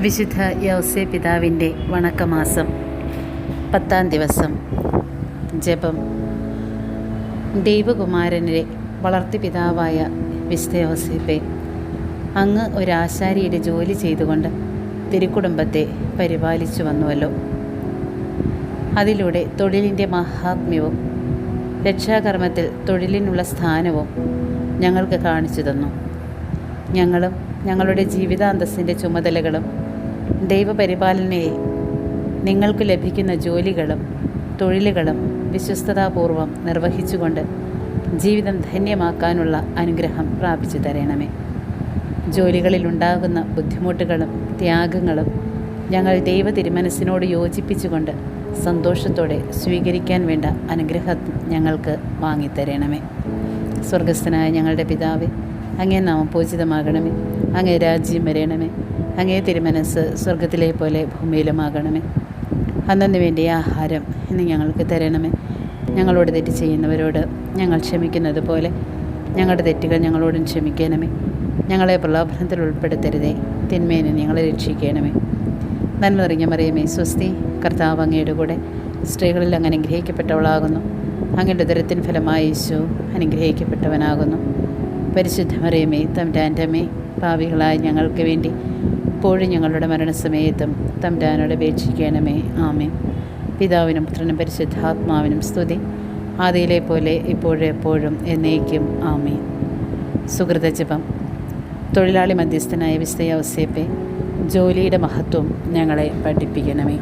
വിശുദ്ധ യൗസേ പിതാവിന്റെ വണക്കമാസം പത്താം ദിവസം ജപം. ദൈവകുമാരനെ വളർത്തി പിതാവായ വിശുദ്ധ യൗസേപ്പെ അങ്ങ് ഒരാശാരിയുടെ ജോലി ചെയ്തുകൊണ്ട് തിരുക്കുടുംബത്തെ പരിപാലിച്ചു വന്നുവല്ലോ. അതിലൂടെ തൊഴിലിന്റെ മഹാത്മ്യവും രക്ഷാകർമ്മത്തിൽ തൊഴിലിനുള്ള സ്ഥാനവും ഞങ്ങൾക്ക് കാണിച്ചു തന്നു. ഞങ്ങളും ഞങ്ങളുടെ ജീവിതാന്തസ്സിന്റെ ചുമതലകളും ദൈവപരിപാലനയെ നിങ്ങൾക്ക് ലഭിക്കുന്ന ജോലികളും തൊഴിലുകളും വിശ്വസ്തതാപൂർവം നിർവഹിച്ചുകൊണ്ട് ജീവിതം ധന്യമാക്കാനുള്ള അനുഗ്രഹം പ്രാപിച്ചു തരണമേ. ജോലികളിലുണ്ടാകുന്ന ബുദ്ധിമുട്ടുകളും ത്യാഗങ്ങളും ഞങ്ങൾ ദൈവ തിരുമനസ്സിനോട് യോജിപ്പിച്ചുകൊണ്ട് സന്തോഷത്തോടെ സ്വീകരിക്കാൻ വേണ്ട അനുഗ്രഹം ഞങ്ങൾക്ക് വാങ്ങിത്തരണമേ. സ്വർഗസ്ഥനായ ഞങ്ങളുടെ പിതാവേ അങ്ങേ നാമപൂജിതമാകണമേ അങ്ങേ രാജ്യം വരയണമേ അങ്ങേ തിരുമനസ് സ്വർഗത്തിലെ പോലെ ഭൂമിയിലുമാകണമേ. അന്നു വേണ്ടിയ ആഹാരം ഇന്ന് ഞങ്ങൾക്ക് തരണമേ. ഞങ്ങളോട് തെറ്റ് ചെയ്യുന്നവരോട് ഞങ്ങൾ ക്ഷമിക്കുന്നത് പോലെ ഞങ്ങളുടെ തെറ്റുകൾ ഞങ്ങളോടും ക്ഷമിക്കണമേ. ഞങ്ങളെ പ്രലോഭനത്തിൽ ഉൾപ്പെടുത്തരുതേ. തിന്മേനെ ഞങ്ങളെ രക്ഷിക്കണമേ. നന്മ നിറഞ്ഞ മറിയമേ സ്വസ്തി കർത്താവ് അങ്ങയുടെ കൂടെ സ്ത്രീകളിൽ അങ്ങ് അനുഗ്രഹിക്കപ്പെട്ടവളാകുന്നു. അങ്ങയുടെ ദുരത്തിൻ ഫലമായി യേശു അനുഗ്രഹിക്കപ്പെട്ടവനാകുന്നു. പരിശുദ്ധ മറിയമേ തമ്പ്രാന്റെ അമ്മേ ഭാവികളായ ഞങ്ങൾക്ക് വേണ്ടി ഇപ്പോഴും ഞങ്ങളുടെ മരണസമയത്തും തമ്പ്രാനോട് അപേക്ഷിക്കണമേ. ആമേ പിതാവിനും പുത്രനും പരിശുദ്ധാത്മാവിനും സ്തുതി. ആദിയിലെ പോലെ ഇപ്പോഴും എപ്പോഴും എന്നേക്കും. ആമേ സുഹൃതജപം തൊഴിലാളി മധ്യസ്ഥനായ വിസ്തയ ജോലിയുടെ മഹത്വം ഞങ്ങളെ പഠിപ്പിക്കണമേ.